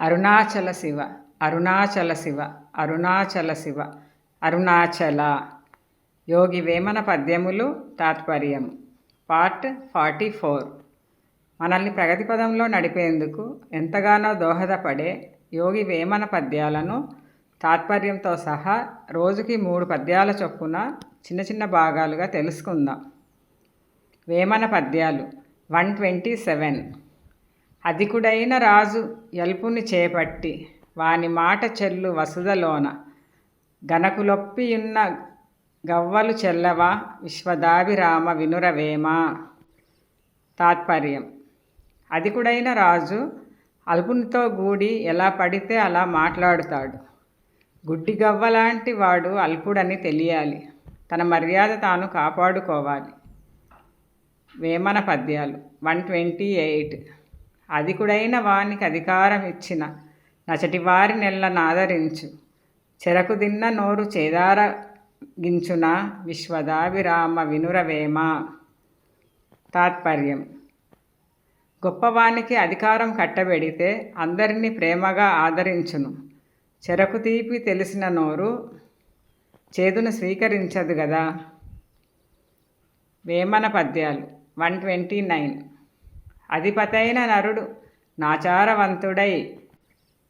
అరుణాచల శివ అరుణాచల శివ అరుణాచల శివ అరుణాచల. యోగి వేమన పద్యములు తాత్పర్యం. Part forty four. మనల్ని ప్రగతి పదంలో నడిపేందుకు ఎంతగానో దోహదపడే యోగి వేమన పద్యాలను తాత్పర్యంతో సహా రోజుకి మూడు పద్యాల చొప్పున చిన్న చిన్న భాగాలుగా తెలుసుకుందాం. వేమన పద్యాలు వన్ ట్వంటీ సెవెన్. అధికుడైన రాజు ఎల్పుని చేపట్టి వాని మాట చెల్లు వసుదలోన గనకులొప్పియున్న గవ్వలు చెల్లవా విశ్వదాభిరామ వినురవేమా. తాత్పర్యం. అధికుడైన రాజు అల్పునితో గూడి ఎలా పడితే అలా మాట్లాడుతాడు. గుడ్డి గవ్వలాంటి వాడు అల్పుడని తెలియాలి. తన మర్యాద తాను కాపాడుకోవాలి. వేమన పద్యాలు. One twenty eight. అధికుడైన వానికి అధికారం ఇచ్చిన. నచటి వారి నెల్లను ఆదరించు చెరకు దిన్న నోరు చేదారగించున విశ్వదాభిరామ వినురవేమ. తాత్పర్యం. గొప్పవానికి అధికారం కట్టబెడితే అందరినీ ప్రేమగా ఆదరించును. చెరకు తీపి తెలిసిన నోరు చేదును స్వీకరించదు కదా వేమన పద్యాలు. One twenty nine. అధిపతైన నరుడు నాచారవంతుడై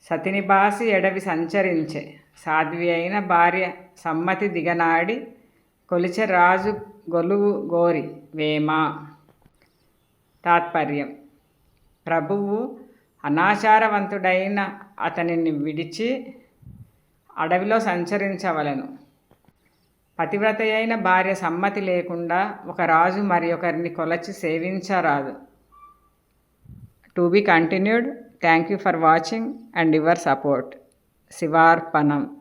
సతిని బాసి ఎడవి సంచరించే. సాధ్వి అయిన భార్య సమ్మతి దిగనాడి కొలిచె రాజు గొలువు గోరి వేమ. తాత్పర్యం. ప్రభువు అనాచారవంతుడైన అతనిని విడిచి అడవిలో సంచరించవలను. పతివ్రత అయిన భార్య సమ్మతి లేకుండా ఒక రాజు మరి ఒకరిని కొలచి సేవించరాదు. To be continued. Thank you for watching and your support. Sivarpanam.